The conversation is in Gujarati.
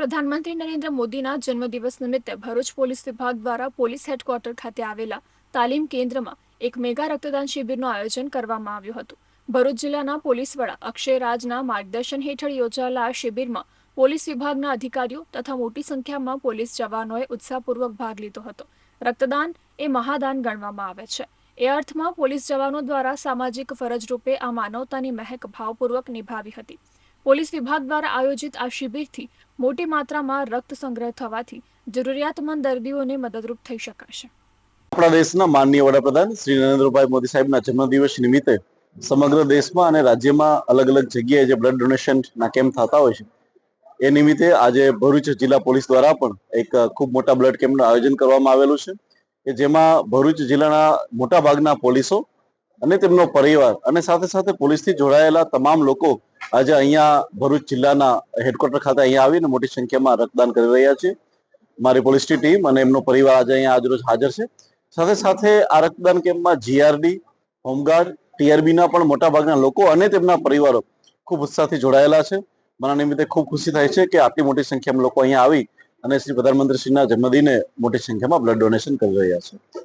પ્રધાનમંત્રી નરેન્દ્ર મોદીના જન્મદિવસ નિમિત્તે ભરૂચ પોલીસ વિભાગ દ્વારા પોલીસ હેડક્વાર્ટર ખાતે આવેલા તાલીમ કેન્દ્રમાં એક મેગા રક્તદાન શિબિરનું આયોજન કરવામાં આવ્યું હતું. ભરૂચ જિલ્લાના પોલીસ વડા અક્ષય રાજના માર્ગદર્શન હેઠળ યોજાયેલા આ શિબિરમાં પોલીસ વિભાગના અધિકારીઓ તથા મોટી સંખ્યામાં પોલીસ જવાનોએ ઉત્સાહપૂર્વક ભાગ લીધો હતો. રક્તદાન એ મહાદાન ગણવામાં આવે છે. એ અર્થમાં પોલીસ જવાનો દ્વારા સામાજિક ફરજ રૂપે આ માનવતાની મહેક ભાવપૂર્વક નિભાવી હતી. પોલીસ વિભાગ દ્વારા આયોજિત આ શિબિરથી મોટી માત્રામાં રક્ત સંગ્રહ થવાથી જરૂરિયાતમંદ દર્દીઓને મદદરૂપ થઈ શકાશે. આપણા દેશના માનનીય વડાપ્રધાન શ્રી નરેન્દ્રભાઈ મોદી સાહેબના જન્મદિવસ નિમિત્તે સમગ્ર દેશમાં અને રાજ્યમાં અલગ અલગ જગ્યાએ જે બ્લડ ડોનેશનના કેમ્પ થતા હોય છે, એ નિમિત્તે આજે ભરૂચ જિલ્લા પોલીસ દ્વારા પણ એક ખૂબ મોટા બ્લડ કેમ્પનું આયોજન કરવામાં આવેલું છે કે જેમાં ભરૂચ જિલ્લાના મોટા ભાગના પોલીસો અને તેમનો પરિવાર અને સાથે સાથે પોલીસથી જોડાયેલા તમામ લોકો આજે અહીંયા ભરૂચ જિલ્લાના હેડક્વાર્ટર ખાતે અહીંયા આવીને મોટી સંખ્યામાં રક્તદાન કરી રહ્યા છે. મારી પોલીસની ટીમ અને એમનો પરિવાર આજે અહીંયા આજરોજ હાજર છે. સાથે સાથે આ રક્તદાન કેમ્પમાં જીઆરડી, હોમગાર્ડ, ટીઆરબીના પણ મોટા ભાગના લોકો અને તેમના પરિવારો ખૂબ ઉત્સાહથી જોડાયેલા છે. મને નિમિત્તે ખૂબ ખુશી થાય છે કે આટલી મોટી સંખ્યામાં લોકો અહીંયા આવી અને શ્રી પ્રધાનમંત્રીશ્રીના જન્મદિને મોટી સંખ્યામાં બ્લડ ડોનેશન કરી રહ્યા છે.